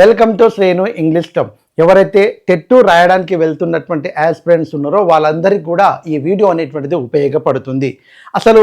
Welcome to Shrenu English టమ్ ఎవరైతే TET రాయడానికి వెళ్తున్నటువంటి యాస్పిరెంట్స్ ఉన్నారో వాళ్ళందరికీ కూడా ఈ వీడియో అనేటువంటిది ఉపయోగపడుతుంది. అసలు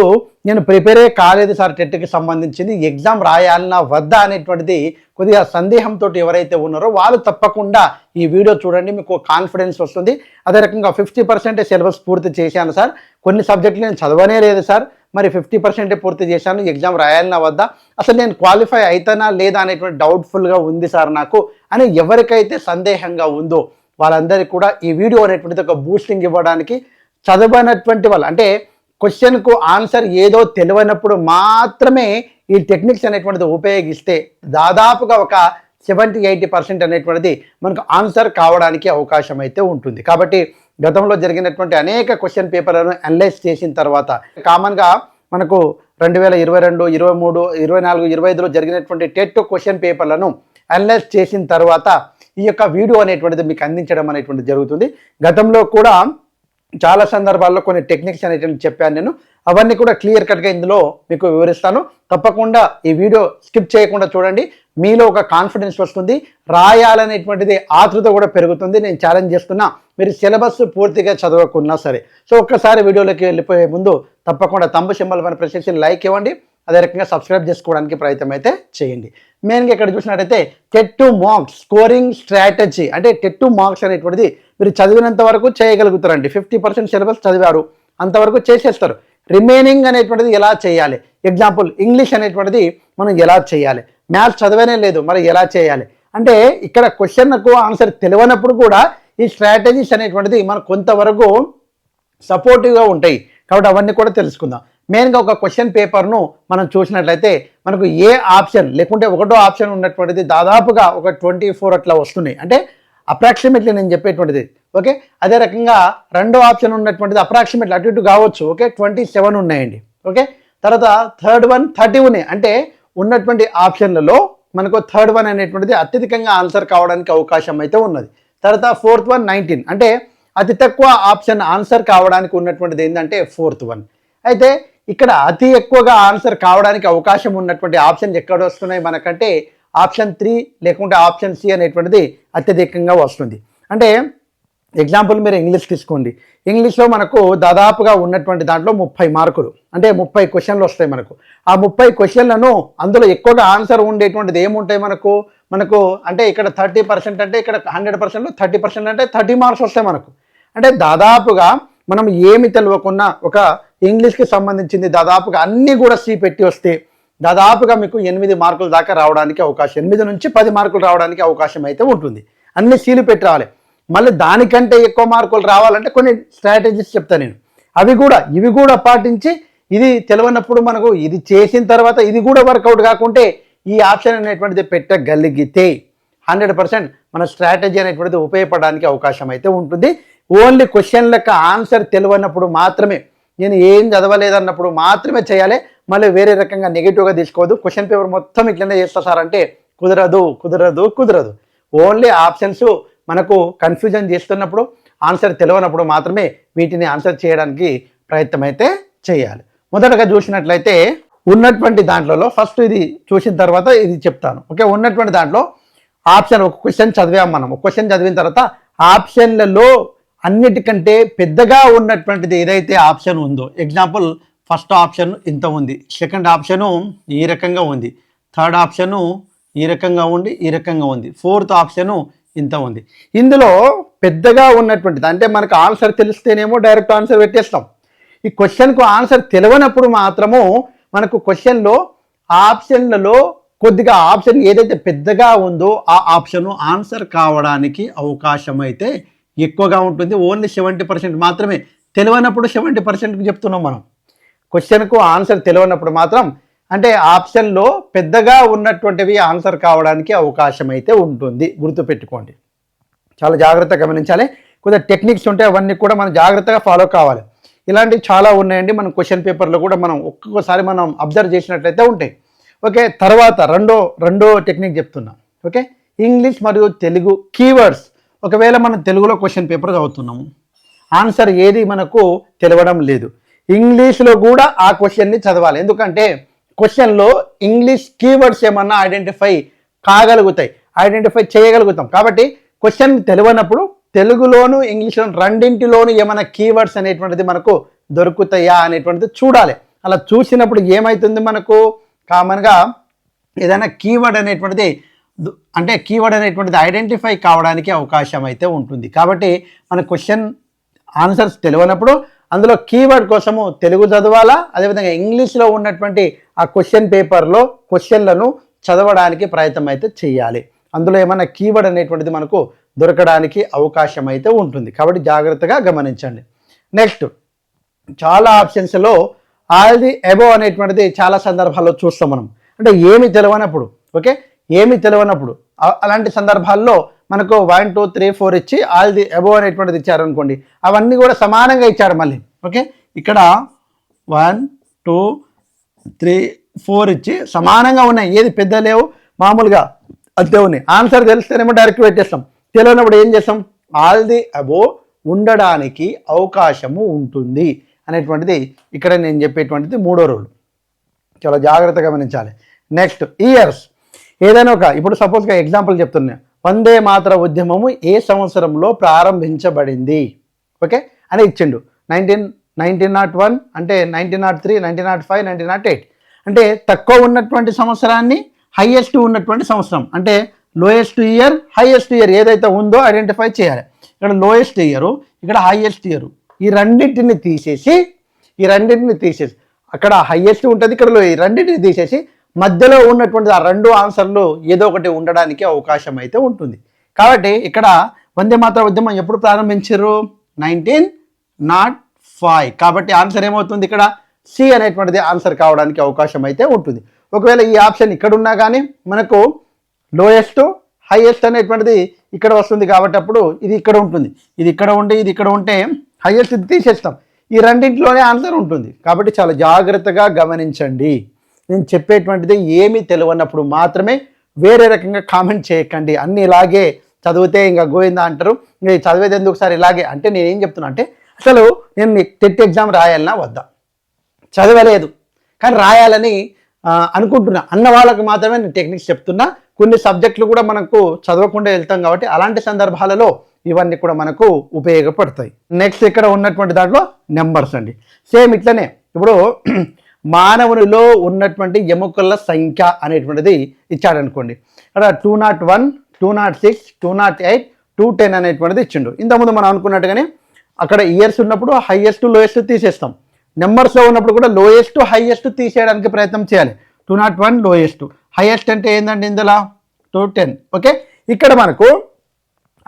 నేను ప్రిపేరే కాలేదు సార్ టెట్కి సంబంధించింది. ఎగ్జామ్ రాయాలన్నా వద్దా అనేటువంటిది కొద్దిగా సందేహంతో ఎవరైతే ఉన్నారో వాళ్ళు తప్పకుండా ఈ వీడియో చూడండి మీకు కాన్ఫిడెన్స్ వస్తుంది. అదే రకంగా ఫిఫ్టీ పర్సెంట్ సిలబస్ పూర్తి చేశాను సార్. కొన్ని సబ్జెక్టులు నేను చదవనే లేదు సార్. మరి ఫిఫ్టీ పర్సెంటే పూర్తి చేశాను ఎగ్జామ్ రాయాలన్నా వద్దా? అసలు నేను క్వాలిఫై అవుతానా లేదా అనేటువంటి డౌట్ఫుల్గా ఉంది సార్ నాకు. అని ఎవరికైతే సందేహంగా ఉందో వాళ్ళందరికీ కూడా ఈ వీడియో అనేటువంటిది ఒక బూస్టింగ్ ఇవ్వడానికి చదవనటువంటి వాళ్ళు అంటే క్వశ్చన్కు ఆన్సర్ ఏదో తెలియనప్పుడు మాత్రమే ఈ టెక్నిక్స్ అనేటువంటిది ఉపయోగిస్తే దాదాపుగా ఒక సెవెంటీ ఎయిటీ పర్సెంట్ అనేటువంటిది మనకు ఆన్సర్ కావడానికి అవకాశం అయితే ఉంటుంది. కాబట్టి గతంలో జరిగినటువంటి అనేక క్వశ్చన్ పేపర్లను అనలైజ్ చేసిన తర్వాత కామన్గా మనకు రెండు వేల ఇరవై రెండు ఇరవై మూడు ఇరవై నాలుగు ఇరవై ఐదులో జరిగినటువంటి టెట్ క్వశ్చన్ పేపర్లను అనలైజ్ చేసిన తర్వాత ఈ యొక్క వీడియో అనేటువంటిది మీకు అందించడం అనేటువంటిది జరుగుతుంది. గతంలో కూడా చాలా సందర్భాల్లో కొన్ని టెక్నిక్స్ అనేటువంటి చెప్పాను నేను. అవన్నీ కూడా క్లియర్ కట్గా ఇందులో మీకు వివరిస్తాను. తప్పకుండా ఈ వీడియో స్కిప్ చేయకుండా చూడండి. మీలో ఒక కాన్ఫిడెన్స్ వస్తుంది. రాయాలనేటువంటిది ఆతృత కూడా పెరుగుతుంది. నేను ఛాలెంజ్ చేస్తున్నా. మీరు సిలబస్ పూర్తిగా చదవకున్నా సరే. సో ఒక్కసారి వీడియోలోకి వెళ్ళిపోయే ముందు తప్పకుండా తంబు సింబల్ పైన ప్రెస్ లైక్ ఇవ్వండి. అదే రకంగా సబ్స్క్రైబ్ చేసుకోవడానికి ప్రయత్నం అయితే చేయండి. మెయిన్గా ఇక్కడ చూసినట్టయితే TET two marks scoring strategy అంటే టెట్ టు మార్క్స్ అనేటువంటిది మీరు చదివినంత వరకు చేయగలుగుతారండి. ఫిఫ్టీ పర్సెంట్ సిలబస్ చదివారు. అంతవరకు చేసేస్తారు. రిమైనింగ్ అనేటువంటిది ఎలా చేయాలి? ఎగ్జాంపుల్ ఇంగ్లీష్ అనేటువంటిది మనం ఎలా చేయాలి? మ్యాథ్స్ చదవనే లేదు. మరి ఎలా చేయాలి? అంటే ఇక్కడ క్వశ్చన్కు ఆన్సర్ తెలియనప్పుడు కూడా ఈ స్ట్రాటజీస్ అనేటువంటిది మనకు కొంతవరకు సపోర్టివ్గా ఉంటాయి. కాబట్టి అవన్నీ కూడా తెలుసుకుందాం. మెయిన్గా ఒక క్వశ్చన్ పేపర్ను మనం చూసినట్లయితే మనకు ఏ ఆప్షన్ లేకుంటే ఒకటో ఆప్షన్ ఉన్నటువంటిది దాదాపుగా ఒక ట్వంటీ ఫోర్ అట్లా వస్తున్నాయి. అంటే అప్రాక్సిమేట్లీ నేను చెప్పేటువంటిది. ఓకే? అదే రకంగా రెండో ఆప్షన్ ఉన్నటువంటిది అప్రాక్సిమేట్లీ అటు ఇటు కావచ్చు. ఓకే? ట్వంటీ సెవెన్ ఉన్నాయండి. ఓకే? తర్వాత థర్డ్ వన్ థర్టీ ఉన్నాయి. అంటే ఉన్నటువంటి ఆప్షన్లలో మనకు థర్డ్ వన్ అనేటువంటిది అత్యధికంగా ఆన్సర్ కావడానికి అవకాశం అయితే ఉన్నది. తర్వాత ఫోర్త్ వన్ నైన్టీన్. అంటే అతి తక్కువ ఆప్షన్ ఆన్సర్ కావడానికి ఉన్నటువంటిది ఏంటంటే ఫోర్త్ వన్. అయితే ఇక్కడ అతి ఎక్కువగా ఆన్సర్ కావడానికి అవకాశం ఉన్నటువంటి ఆప్షన్స్ ఎక్కడ వస్తున్నాయి? మనకంటే ఆప్షన్ త్రీ లేకుంటే ఆప్షన్ సి అనేటువంటిది అత్యధికంగా వస్తుంది. అంటే ఎగ్జాంపుల్ మీరు ఇంగ్లీష్ తీసుకోండి. ఇంగ్లీష్లో మనకు దాదాపుగా ఉన్నటువంటి దాంట్లో ముప్పై మార్కులు. అంటే ముప్పై క్వశ్చన్లు వస్తాయి మనకు. ఆ ముప్పై క్వశ్చన్లను అందులో ఎక్కువగా ఆన్సర్ ఉండేటువంటిది ఏముంటాయి మనకు? మనకు అంటే ఇక్కడ థర్టీ పర్సెంట్ అంటే ఇక్కడ హండ్రెడ్ పర్సెంట్ థర్టీ పర్సెంట్ అంటే థర్టీ మార్క్స్ వస్తాయి మనకు. అంటే దాదాపుగా మనం ఏమి తెలియకుండా ఒక ఇంగ్లీష్కి సంబంధించింది దాదాపుగా అన్నీ కూడా సి పెట్టి వస్తే దాదాపుగా మీకు ఎనిమిది మార్కుల దాకా రావడానికి అవకాశం ఎనిమిది నుంచి పది మార్కులు రావడానికి అవకాశం అయితే ఉంటుంది. అన్ని సీలు పెట్టి రావాలి. మళ్ళీ దానికంటే ఎక్కువ మార్కులు రావాలంటే కొన్ని స్ట్రాటజీస్ చెప్తాను నేను. అవి కూడా ఇవి కూడా పాటించి ఇది తెలియనప్పుడు మనకు ఇది చేసిన తర్వాత ఇది కూడా వర్కౌట్ కాకుంటే ఈ ఆప్షన్ అనేటువంటిది పెట్టగలిగితే హండ్రెడ్ పర్సెంట్ మన స్ట్రాటజీ అనేటువంటిది ఉపయోగపడడానికి అవకాశం అయితే ఉంటుంది. ఓన్లీ క్వశ్చన్లకు ఆన్సర్ తెలియనప్పుడు మాత్రమే నేను ఏం చదవలేదన్నప్పుడు మాత్రమే చేయాలి. మళ్ళీ వేరే రకంగా నెగిటివ్గా తీసుకోవద్దు. క్వశ్చన్ పేపర్ మొత్తం ఇట్లనే చేస్తా సార్ అంటే కుదరదు కుదరదు కుదరదు. ఓన్లీ ఆప్షన్స్ మనకు కన్ఫ్యూజన్ చేస్తున్నప్పుడు ఆన్సర్ తెలియనప్పుడు మాత్రమే వీటిని ఆన్సర్ చేయడానికి ప్రయత్నం అయితే చేయాలి. మొదటగా చూసినట్లయితే ఉన్నటువంటి దాంట్లో ఫస్ట్ ఇది చూసిన తర్వాత ఇది చెప్తాను. ఓకే ఉన్నటువంటి దాంట్లో ఆప్షన్ ఒక క్వశ్చన్ చదివాం మనం. ఒక క్వశ్చన్ చదివిన తర్వాత ఆప్షన్లలో అన్నిటికంటే పెద్దగా ఉన్నటువంటిది ఏదైతే ఆప్షన్ ఉందో ఎగ్జాంపుల్ ఫస్ట్ ఆప్షన్ ఇంత ఉంది. సెకండ్ ఆప్షను ఈ రకంగా ఉంది. థర్డ్ ఆప్షను ఈ రకంగా ఉండి ఈ రకంగా ఉంది. ఫోర్త్ ఆప్షను ఇంత ఉంది. ఇందులో పెద్దగా ఉన్నటువంటిది అంటే మనకు ఆన్సర్ తెలిస్తేనేమో డైరెక్ట్ ఆన్సర్ పెట్టేస్తాం. ఈ క్వశ్చన్కు ఆన్సర్ తెలియనప్పుడు మాత్రము మనకు క్వశ్చన్లో ఆప్షన్లలో కొద్దిగా ఆప్షన్ ఏదైతే పెద్దగా ఉందో ఆ ఆప్షన్ ఆన్సర్ కావడానికి అవకాశం అయితే ఎక్కువగా ఉంటుంది. ఓన్లీ సెవెంటీ పర్సెంట్ మాత్రమే. తెలియనప్పుడు సెవెంటీ పర్సెంట్కి చెప్తున్నాం మనం. క్వశ్చన్కు ఆన్సర్ తెలియనప్పుడు మాత్రం అంటే ఆప్షన్లో పెద్దగా ఉన్నటువంటివి ఆన్సర్ కావడానికి అవకాశం అయితే ఉంటుంది. గుర్తుపెట్టుకోండి. చాలా జాగ్రత్తగా గమనించాలి. కొద్దిగా టెక్నిక్స్ ఉంటాయి అవన్నీ కూడా మనం జాగ్రత్తగా ఫాలో కావాలి. ఇలాంటివి చాలా ఉన్నాయండి. మనం క్వశ్చన్ పేపర్లో కూడా మనం ఒక్కొక్కసారి మనం అబ్జర్వ్ చేసినట్లయితే ఉంటాయి. ఓకే తర్వాత రెండో రెండో టెక్నిక్ చెప్తున్నా. ఓకే ఇంగ్లీష్ మరియు తెలుగు కీవర్డ్స్ ఒకవేళ మనం తెలుగులో క్వశ్చన్ పేపర్ చదువుతున్నాము ఆన్సర్ ఏది మనకు తెలియడం లేదు. ఇంగ్లీష్లో కూడా ఆ క్వశ్చన్ని చదవాలి. ఎందుకంటే క్వశ్చన్లో ఇంగ్లీష్ కీవర్డ్స్ ఏమన్నా ఐడెంటిఫై కాగలుగుతాయి. ఐడెంటిఫై చేయగలుగుతాం. కాబట్టి క్వశ్చన్ తెలియనప్పుడు తెలుగులోను ఇంగ్లీష్లోను రెండింటిలోను ఏమైనా కీవర్డ్స్ అనేటువంటిది మనకు దొరుకుతాయా అనేటువంటిది చూడాలి. అలా చూసినప్పుడు ఏమవుతుంది మనకు? కామన్గా ఏదైనా కీవర్డ్ అనేటువంటిది దు- అంటే కీవర్డ్ అనేటువంటిది ఐడెంటిఫై కావడానికి అవకాశం అయితే ఉంటుంది. కాబట్టి మన క్వశ్చన్ ఆన్సర్స్ తెలియనప్పుడు అందులో కీవర్డ్ కోసము తెలుగు చదవాలా? అదేవిధంగా ఇంగ్లీష్లో ఉన్నటువంటి ఆ క్వశ్చన్ పేపర్లో క్వశ్చన్లను చదవడానికి ప్రయత్నం అయితే చేయాలి అందులో ఏమైనా కీవర్డ్ అనేటువంటిది మనకు దొరకడానికి అవకాశం అయితే ఉంటుంది. కాబట్టి జాగ్రత్తగా గమనించండి. నెక్స్ట్ చాలా ఆప్షన్స్లో ఆల్ ది ఎబో అనేటువంటిది చాలా సందర్భాల్లో చూస్తాం మనం. అంటే ఏమి తెలియనప్పుడు ఓకే ఏమి తెలియనప్పుడు అలాంటి సందర్భాల్లో మనకు వన్ టూ త్రీ ఫోర్ ఇచ్చి ఆల్ ది ఎబో అనేటువంటిది ఇచ్చారు అనుకోండి అవన్నీ కూడా సమానంగా ఇచ్చారు మళ్ళీ ఓకే ఇక్కడ వన్ టూ త్రీ ఫోర్ ఇచ్చి సమానంగా ఉన్నాయి. ఏది పెద్ద లేవు మామూలుగా అంతే ఉన్నాయి. ఆన్సర్ తెలిస్తేనేమో డైరెక్ట్ పెట్టేస్తాం తెలియనప్పుడు ఏం చేస్తాం? ఆల్ ది అబో ఉండడానికి అవకాశము ఉంటుంది అనేటువంటిది ఇక్కడ నేను చెప్పేటువంటిది మూడో రూల్ చాలా జాగ్రత్తగా గమనించాలి. నెక్స్ట్ ఇయర్స్ ఏదైనా ఒక ఇప్పుడు సపోజ్గా ఎగ్జాంపుల్ చెప్తున్నా. వందే మాత్ర ఉద్యమము ఏ సంవత్సరంలో ప్రారంభించబడింది? ఓకే అని ఇచ్చిండు. నైన్టీన్ నైన్టీన్ నాట్ వన్ అంటే nineteen nought three nineteen nought five nineteen nought eight అంటే తక్కువ ఉన్నటువంటి సంవత్సరాన్ని హైయెస్ట్ ఉన్నటువంటి సంవత్సరం. అంటే లోయెస్ట్ ఇయర్ హైయెస్ట్ ఇయర్ ఏదైతే ఉందో ఐడెంటిఫై చేయాలి. ఇక్కడ లోయెస్ట్ ఇయర్ ఇక్కడ హైయెస్ట్ ఇయర్ ఈ రెండింటిని తీసేసి ఈ రెండింటిని తీసేసి అక్కడ హైయెస్ట్ ఉంటుంది ఇక్కడ ఈ రెండింటిని తీసేసి మధ్యలో ఉన్నటువంటి ఆ రెండు ఆన్సర్లు ఏదో ఒకటి ఉండడానికి అవకాశం అయితే ఉంటుంది. కాబట్టి ఇక్కడ వందే మాతర ఉద్యమం ఎప్పుడు ప్రారంభించారు నైన్టీన్ నాట్ ఫైవ్ కాబట్టి ఆన్సర్ ఏమవుతుంది ఇక్కడ? సి అనేటువంటిది ఆన్సర్ కావడానికి అవకాశం అయితే ఉంటుంది. ఒకవేళ ఈ ఆప్షన్ ఇక్కడ ఉన్నా కానీ మనకు లోయెస్ట్ హైయెస్ట్ అనేటువంటిది ఇక్కడ వస్తుంది కాబట్టి అప్పుడు ఇది ఇక్కడ ఉంటుంది. ఇది ఇక్కడ ఉంటే ఇది ఇక్కడ ఉంటే హైయెస్ట్ ఇది తీసేస్తాం. ఈ రెండింటిలోనే ఆన్సర్ ఉంటుంది. కాబట్టి చాలా జాగ్రత్తగా గమనించండి. నేను చెప్పేటువంటిది ఏమీ తెలియనప్పుడు మాత్రమే వేరే రకంగా కామెంట్ చేయకండి. అన్ని ఇలాగే చదివితే ఇంకా గోయిందా అంటారు. ఇంకా చదివేది ఎందుకు సార్ ఇలాగే? అంటే నేను ఏం చెప్తున్నా అంటే అసలు నేను టెట్ ఎగ్జామ్ రాయాలన్నా వద్దా? చదవలేదు. కానీ రాయాలని అనుకుంటున్నా. అన్న వాళ్ళకి మాత్రమే నేను టెక్నిక్స్ చెప్తున్నా. కొన్ని సబ్జెక్టులు కూడా మనకు చదవకుండా వెళ్తాం కాబట్టి అలాంటి సందర్భాలలో ఇవన్నీ కూడా మనకు ఉపయోగపడతాయి. నెక్స్ట్ ఇక్కడ ఉన్నటువంటి దాంట్లో నెంబర్స్ అండి. సేమ్ ఇట్లనే. ఇప్పుడు మానవునిలో ఉన్నటువంటి ఎముకల సంఖ్య అనేటువంటిది ఇచ్చాడనుకోండి. అక్కడ two nought one two nought six two nought eight two ten అనేటువంటిది ఇచ్చిండు. ఇంతకుముందు మనం అనుకున్నట్టుగానే అక్కడ ఇయర్స్ ఉన్నప్పుడు హైయెస్ట్ లోయెస్ట్ తీసేస్తాం. నెంబర్స్లో ఉన్నప్పుడు కూడా లోయెస్ట్ హైయెస్ట్ తీసేయడానికి ప్రయత్నం చేయాలి. Two nought one lowest highest అంటే ఏంటంటే ఇందులో? టూ టెన్ ఓకే ఇక్కడ మనకు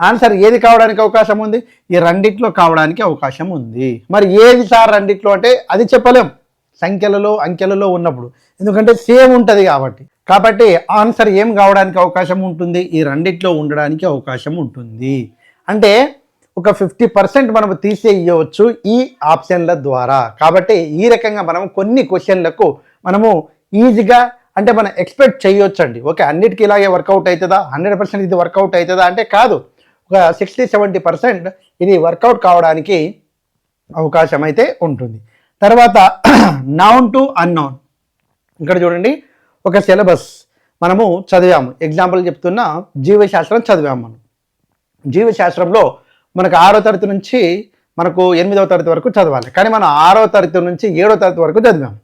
ఆన్సర్ ఏది కావడానికి అవకాశం ఉంది? ఈ రెండిట్లో కావడానికి అవకాశం ఉంది. మరి ఏది సార్ రెండిట్లో అంటే అది చెప్పలేం. సంఖ్యలలో అంకెలలో ఉన్నప్పుడు. ఎందుకంటే సేమ్ ఉంటుంది కాబట్టి. కాబట్టి ఆన్సర్ ఏం కావడానికి అవకాశం ఉంటుంది? ఈ రెండిట్లో ఉండడానికి అవకాశం ఉంటుంది. అంటే ఒక ఫిఫ్టీ పర్సెంట్ మనం తీసేయవచ్చు ఈ ఆప్షన్ల ద్వారా. కాబట్టి ఈ రకంగా మనం కొన్ని క్వశ్చన్లకు మనము ఈజీగా అంటే మనం ఎక్స్పెక్ట్ చేయొచ్చండి. ఓకే అన్నిటికీ ఇలాగే వర్కౌట్ అవుతుందా? హండ్రెడ్ పర్సెంట్ ఇది వర్కౌట్ అవుతుందా అంటే కాదు. ఒక సిక్స్టీ సెవెంటీ పర్సెంట్ ఇది వర్కౌట్ కావడానికి అవకాశం అయితే ఉంటుంది. తర్వాత నౌన్ టు అన్నౌన్. ఇక్కడ చూడండి ఒక సిలబస్ మనము చదివాము. ఎగ్జాంపుల్ చెప్తున్నా జీవశాస్త్రం చదివాము మనం. జీవశాస్త్రంలో మనకు ఆరో తరగతి నుంచి మనకు ఎనిమిదవ తరగతి వరకు చదవాలి. కానీ మనం ఆరో తరగతి నుంచి ఏడో తరగతి వరకు చదివాం.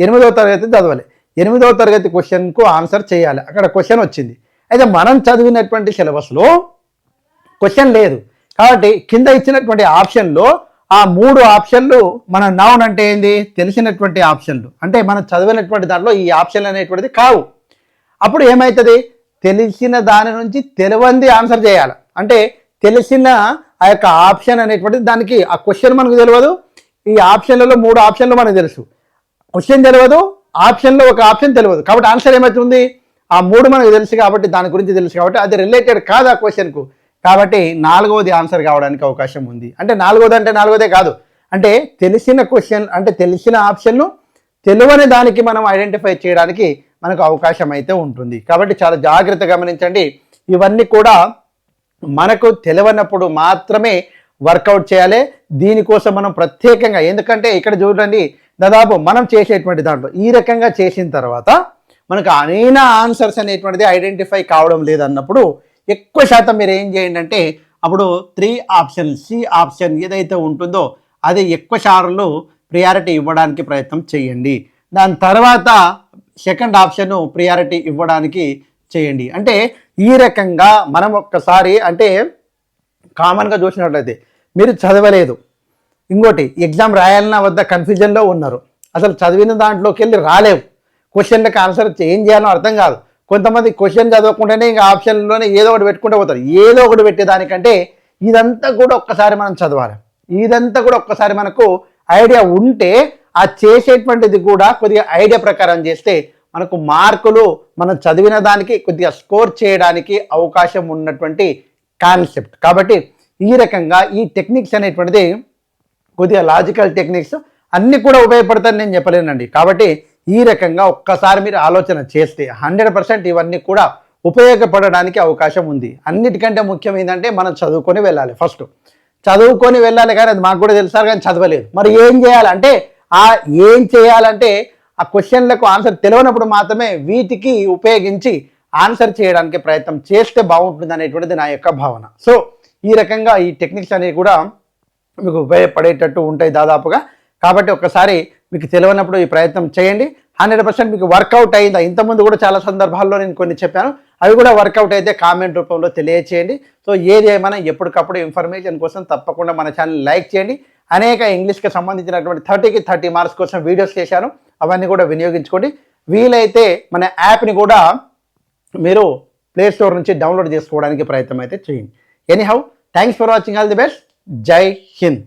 ఎనిమిదవ తరగతి చదవాలి. ఎనిమిదవ తరగతి క్వశ్చన్కు ఆన్సర్ చేయాలి. అక్కడ క్వశ్చన్ వచ్చింది. అయితే మనం చదివినటువంటి సిలబస్లో క్వశ్చన్ లేదు. కాబట్టి కింద ఇచ్చినటువంటి ఆప్షన్లో ఆ మూడు ఆప్షన్లు మన నౌన్ అంటే ఏంది? తెలిసినటువంటి ఆప్షన్లు. అంటే మనం చదివినటువంటి దాంట్లో ఈ ఆప్షన్లు అనేటువంటిది కావు. అప్పుడు ఏమవుతుంది తెలిసిన దాని నుంచి తెలివంది ఆన్సర్ చేయాలి. అంటే తెలిసిన ఆ యొక్క ఆప్షన్ అనేటువంటిది దానికి ఆ క్వశ్చన్ మనకు తెలియదు. ఈ ఆప్షన్లలో మూడు ఆప్షన్లు మనకు తెలుసు. క్వశ్చన్ తెలియదు ఆప్షన్లో ఒక ఆప్షన్ తెలియదు. కాబట్టి ఆన్సర్ ఏమవుతుంది ఆ మూడు మనకు తెలుసు కాబట్టి దాని గురించి తెలుసు కాబట్టి అది రిలేటెడ్ కాదు ఆ క్వశ్చన్కు. కాబట్టి నాలుగవది ఆన్సర్ కావడానికి అవకాశం ఉంది. అంటే నాలుగవది అంటే నాలుగోదే కాదు. అంటే తెలిసిన క్వశ్చన్ అంటే తెలిసిన ఆప్షన్ను తెలియని దానికి మనం ఐడెంటిఫై చేయడానికి మనకు అవకాశం అయితే ఉంటుంది. కాబట్టి చాలా జాగ్రత్త గమనించండి. ఇవన్నీ కూడా మనకు తెలియనప్పుడు మాత్రమే వర్కౌట్ చేయాలి. దీనికోసం మనం ప్రత్యేకంగా ఎందుకంటే ఇక్కడ చూడండి దాదాపు మనం చేసేటువంటి దాంట్లో ఈ రకంగా చేసిన తర్వాత మనకు అయిన ఆన్సర్స్ అనేటువంటిది ఐడెంటిఫై కావడం లేదన్నప్పుడు ఎక్కువ శాతం మీరు ఏం చేయండి అంటే అప్పుడు త్రీ ఆప్షన్ సి ఆప్షన్ ఏదైతే ఉంటుందో అది ఎక్కువ సార్లు ప్రియారిటీ ఇవ్వడానికి ప్రయత్నం చేయండి. దాని తర్వాత సెకండ్ ఆప్షన్ ప్రియారిటీ ఇవ్వడానికి చేయండి. అంటే ఈ రకంగా మనం ఒక్కసారి అంటే కామన్గా చూసినట్లయితే మీరు చదవలేదు. ఇంకోటి ఎగ్జామ్ రాయాలన్నా వద్ద కన్ఫ్యూజన్లో ఉన్నారు. అసలు చదివిన దాంట్లోకి వెళ్ళి రాలేవు. క్వశ్చన్లకు ఆన్సర్ ఏం చేయాలో అర్థం కాదు. కొంతమంది క్వశ్చన్ చదవకుండానే ఇంకా ఆప్షన్లోనే ఏదో ఒకటి పెట్టుకుంటూ పోతారు. ఏదో ఒకటి పెట్టేదానికంటే ఇదంతా కూడా ఒక్కసారి మనం చదవాలి. ఇదంతా కూడా ఒక్కసారి మనకు ఐడియా ఉంటే ఆ చేసేటువంటిది కూడా కొద్దిగా ఐడియా ప్రకారం చేస్తే మనకు మార్కులు మనం చదివిన దానికి కొద్దిగా స్కోర్ చేయడానికి అవకాశం ఉన్నటువంటి కాన్సెప్ట్. కాబట్టి ఈ రకంగా ఈ టెక్నిక్స్ అనేటువంటిది కొద్దిగా లాజికల్ టెక్నిక్స్ అన్నీ కూడా ఉపయోగపడతాయని నేను చెప్పలేనండి. కాబట్టి ఈ రకంగా ఒక్కసారి మీరు ఆలోచన చేస్తే హండ్రెడ్ పర్సెంట్ ఇవన్నీ కూడా ఉపయోగపడడానికి అవకాశం ఉంది. అన్నిటికంటే ముఖ్యం ఏంటంటే మనం చదువుకొని వెళ్ళాలి ఫస్ట్. చదువుకొని వెళ్ళాలి కానీ అది మాకు కూడా తెలుసారు కానీ చదవలేదు. మరి ఏం చేయాలంటే ఆ ఏం చేయాలంటే ఆ క్వశ్చన్లకు ఆన్సర్ తెలియనప్పుడు మాత్రమే వీటికి ఉపయోగించి ఆన్సర్ చేయడానికి ప్రయత్నం చేస్తే బాగుంటుంది అనేటువంటిది నా యొక్క భావన. సో ఈ రకంగా ఈ టెక్నిక్స్ అనేవి కూడా మీకు ఉపయోగపడేటట్టు ఉంటాయి దాదాపుగా. కాబట్టి ఒక్కసారి మీకు తెలియనప్పుడు ఈ ప్రయత్నం చేయండి. హండ్రెడ్ పర్సెంట్ మీకు వర్కౌట్ అయిందా? ఇంతకుముందు కూడా చాలా సందర్భాల్లో నేను కొన్ని చెప్పాను. అవి కూడా వర్కౌట్ అయితే కామెంట్ రూపంలో తెలియచేయండి. సో ఏది ఏమైనా ఎప్పటికప్పుడు ఇన్ఫర్మేషన్ కోసం తప్పకుండా మన ఛానల్ లైక్ చేయండి. అనేక ఇంగ్లీష్కి సంబంధించినటువంటి థర్టీకి థర్టీ మార్క్స్ కోసం వీడియోస్ చేశాను. అవన్నీ కూడా వినియోగించుకోండి. వీలైతే మన యాప్ని కూడా మీరు ప్లే స్టోర్ నుంచి డౌన్లోడ్ చేసుకోవడానికి ప్రయత్నం అయితే చేయండి. Anyhow thanks for watching all the best Jai Hind